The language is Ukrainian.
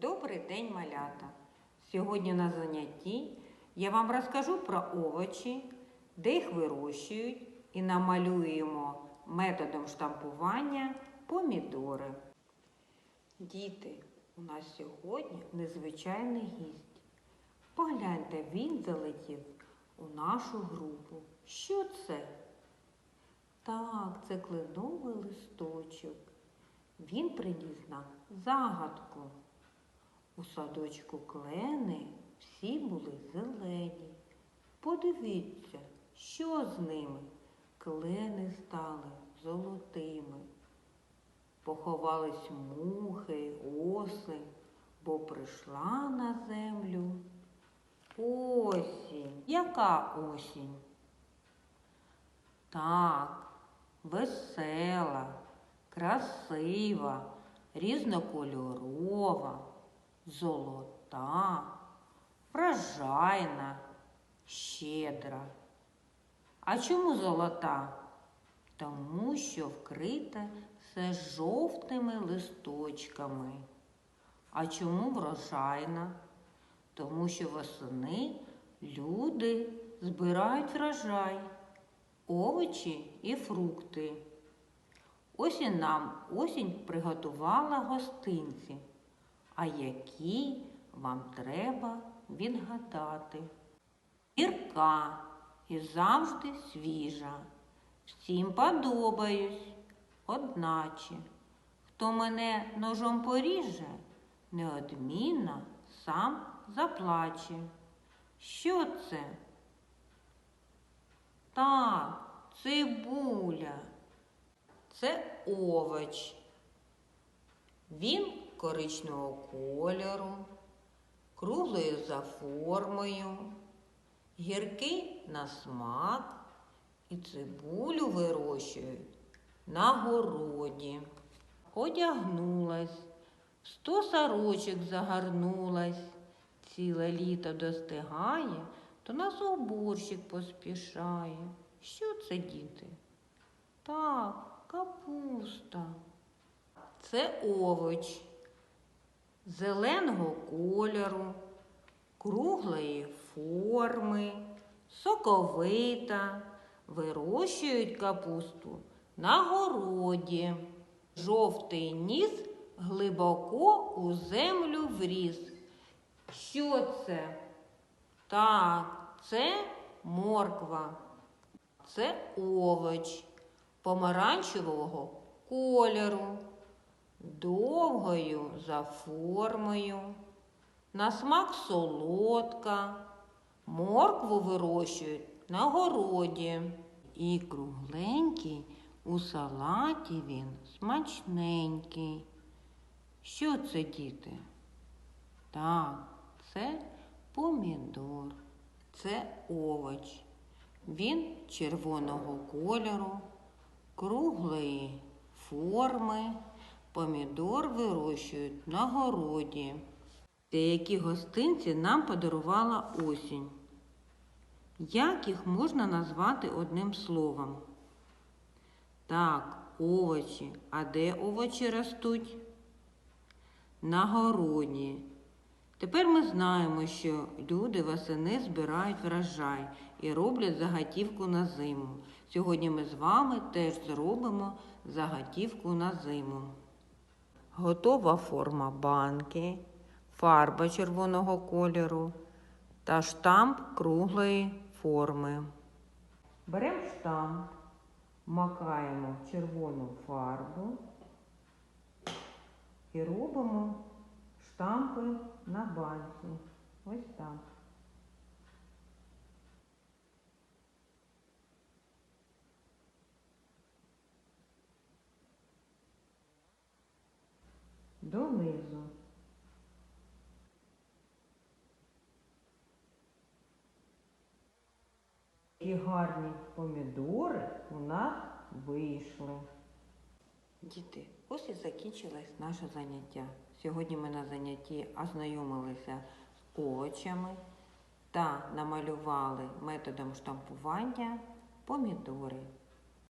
Добрий день, малята! Сьогодні на занятті я вам розкажу про овочі, де їх вирощують і намалюємо методом штампування помідори. Діти, у нас сьогодні незвичайний гість. Погляньте, він залетів у нашу групу. Що це? Так, це кленовий листочок. Він приніс нам загадку. У садочку клени всі були зелені. Подивіться, що з ними? Клени стали золотими. Поховались мухи, оси, бо прийшла на землю осінь. Яка осінь? Так, весела, красива, різнокольорова, золота, вражайна, щедра. А чому золота? Тому що вкрита все жовтими листочками. А чому врожайна? Тому що восени люди збирають врожай, овочі і фрукти. Ось і нам осінь приготувала гостинці, а які вам треба відгадати. Гірка і завжди свіжа. Всім подобаюсь, одначе, хто мене ножом поріже, неодмінно сам заплаче. Що це? Так, цибуля. Це овоч. Він коричневого кольору, круглої за формою, гіркий на смак і цибулю вирощують на городі. Одягнулась, сто сорочок загарнулась, ціле літо достигає, то нас уборщик поспішає. Що це, діти? Так, капуста. Це овоч зеленого кольору, круглої форми, соковита. Вирощують капусту на городі. Жовтий ніс глибоко у землю вріс. Що це? Так, це морква. Це овоч помаранчевого кольору, довгою за формою, на смак солодка, моркву вирощують на городі. І кругленький у салаті він смачненький. Що це, діти? Так, це помідор, це овоч. Він червоного кольору, круглої форми. Помідор вирощують на городі. Деякі гостинці нам подарувала осінь. Як їх можна назвати одним словом? Так, овочі. А де овочі ростуть? На городі. Тепер ми знаємо, що люди восени збирають врожай і роблять заготівку на зиму. Сьогодні ми з вами теж зробимо заготівку на зиму. Готова форма банки, фарба червоного кольору та штамп круглої форми. Беремо штамп, макаємо в червону фарбу і робимо штампи на банці. Ось так. Донизу. Які гарні помідори у нас вийшли. Діти, ось і закінчилось наше заняття. Сьогодні ми на занятті ознайомилися з овочами та намалювали методом штампування помідори.